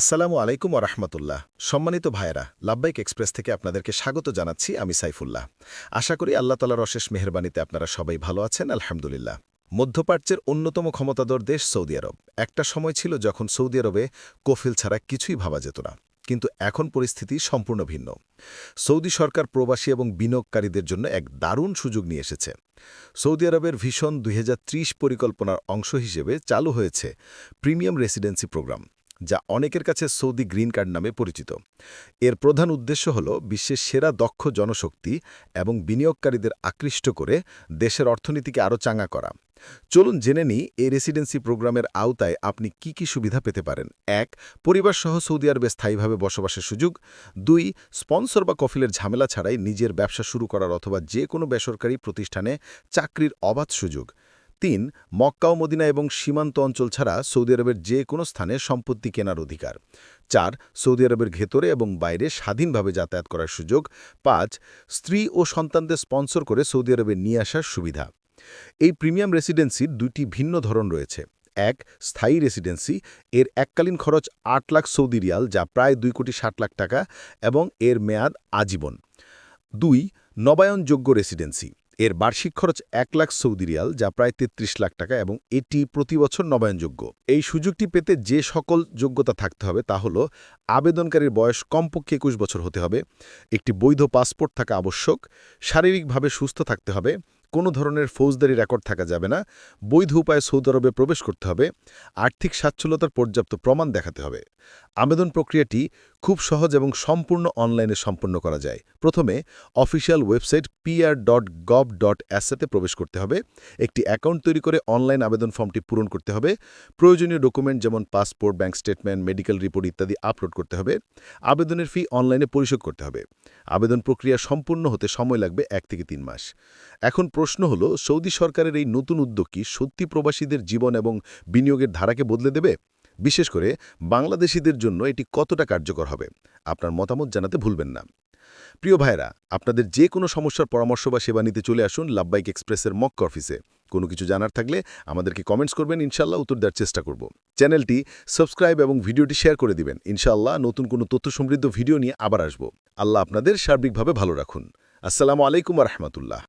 আসসালামু আলাইকুম রহমতুল্লাহ। সম্মানিত ভাইয়েরা লাব্বাইক এক্সপ্রেস থেকে আপনাদেরকে স্বাগত জানাচ্ছি, আমি সাইফুল্লাহ। আশা করি আল্লাহ তালার অশেষ মেহরবানিতে আপনারা সবাই ভালো আছেন, আলহামদুলিল্লাহ। মধ্যপ্রাচ্যের অন্যতম ক্ষমতাধর দেশ সৌদি আরব। একটা সময় ছিল যখন সৌদি আরবে কফিল ছাড়া কিছুই ভাবা যেত না, কিন্তু এখন পরিস্থিতি সম্পূর্ণ ভিন্ন। সৌদি সরকার প্রবাসী এবং বিনিয়োগকারীদের জন্য এক দারুণ সুযোগ নিয়ে এসেছে। সৌদি আরবের ভীষণ দুই পরিকল্পনার অংশ হিসেবে চালু হয়েছে প্রিমিয়াম রেসিডেন্সি প্রোগ্রাম। যা অনেকের কাছে সৌদি গ্রিন কার্ড নামে পরিচিত। এর প্রধান উদ্দেশ্য হল বিশ্বের সেরা দক্ষ জনশক্তি এবং বিনিয়োগকারীদের আকৃষ্ট করে দেশের অর্থনীতিকে আরও চাঙ্গা করা। চলুন জেনে নিই এই রেসিডেন্সি প্রোগ্রামের আওতায় আপনি কি কি সুবিধা পেতে পারেন। এক পরিবার সহ সৌদি আরবে স্থায়ীভাবে বসবাসের সুযোগ। দুই, স্পন্সর বা কফিলের ঝামেলা ছাড়াই নিজের ব্যবসা শুরু করার অথবা যে কোনো বেসরকারি প্রতিষ্ঠানে চাকরির অবাধ সুযোগ। তিন, মক্কা ও মদিনা এবং সীমান্ত অঞ্চল ছাড়া সৌদি আরবের যে কোনো স্থানে সম্পত্তি কেনার অধিকার। চার, সৌদি আরবের ভেতরে এবং বাইরে স্বাধীনভাবে যাতায়াত করার সুযোগ। পাঁচ, স্ত্রী ও সন্তানদের স্পন্সর করে সৌদি আরবে নিয়ে আসার সুবিধা। এই প্রিমিয়াম রেসিডেন্সির দুটি ভিন্ন ধরন রয়েছে। এক, স্থায়ী রেসিডেন্সি। এর এককালীন খরচ আট লাখ সৌদি রিয়াল, যা প্রায় দুই কোটি ষাট লাখ টাকা এবং এর মেয়াদ আজীবন। দুই, নবায়নযোগ্য রেসিডেন্সি। এর বার্ষিক খরচ এক লাখ সৌদি রিয়াল, যা প্রায় তেত্রিশ লাখ টাকা এবং এটি প্রতি বছর নবায়নযোগ্য। এই সুযোগটি পেতে যে সকল যোগ্যতা থাকতে হবে তা হল, আবেদনকারীর বয়স কমপক্ষে একুশ বছর হতে হবে, একটি বৈধ পাসপোর্ট থাকা আবশ্যক, শারীরিকভাবে সুস্থ থাকতে হবে, কোনো ধরনের ফৌজদারি রেকর্ড থাকা যাবে না, বৈধ উপায়ে সৌদি আরবে প্রবেশ করতে হবে, আর্থিক সাচ্ছলতার পর্যাপ্ত প্রমাণ দেখাতে হবে। আবেদন প্রক্রিয়াটি খুব সহজ এবং সম্পূর্ণ অনলাইনে সম্পন্ন করা যায়। প্রথমে official website PR dot gov dot অ্যাসাতে প্রবেশ করতে হবে। একটি অ্যাকাউন্ট তৈরি করে অনলাইন আবেদন ফর্মটি পূরণ করতে হবে। প্রয়োজনীয় ডকুমেন্ট যেমন passport bank statement, medical report ইত্যাদি আপলোড করতে হবে। আবেদনের ফি অনলাইনে পরিশোধ করতে হবে। আবেদন প্রক্রিয়া সম্পূর্ণ হতে সময় লাগবে এক থেকে তিন মাস। এখন প্রশ্ন হল, সৌদি সরকারের এই নতুন উদ্যোগ কি সত্যি প্রবাসীদের জীবন এবং বিনিয়োগের ধারাকে বদলে দেবে? বিশেষ করে বাংলাদেশিদের জন্য এটি কতটা কার্যকর হবে, আপনার মতামত জানাতে ভুলবেন না। প্রিয় ভাইরা আপনাদের যে কোনো সমস্যার পরামর্শ বা সেবা নিতে চলে আসুন লাভবাইক এক্সপ্রেসের মক্ক অফিসে। কোনো কিছু জানার থাকলে আমাদেরকে কমেন্টস করবেন ইনশাল্লাহ উত্তর দেওয়ার চেষ্টা করব। চ্যানেলটি সাবস্ক্রাইব এবং ভিডিওটি শেয়ার করে দিবেন। ইনশাল্লাহ নতুন কোনো তথ্য সমৃদ্ধ ভিডিও নিয়ে আবার আসব। আল্লাহ আপনাদের সার্বিকভাবে ভালো রাখুন। আসসালামু আলাইকুম রহমতুল্লাহ।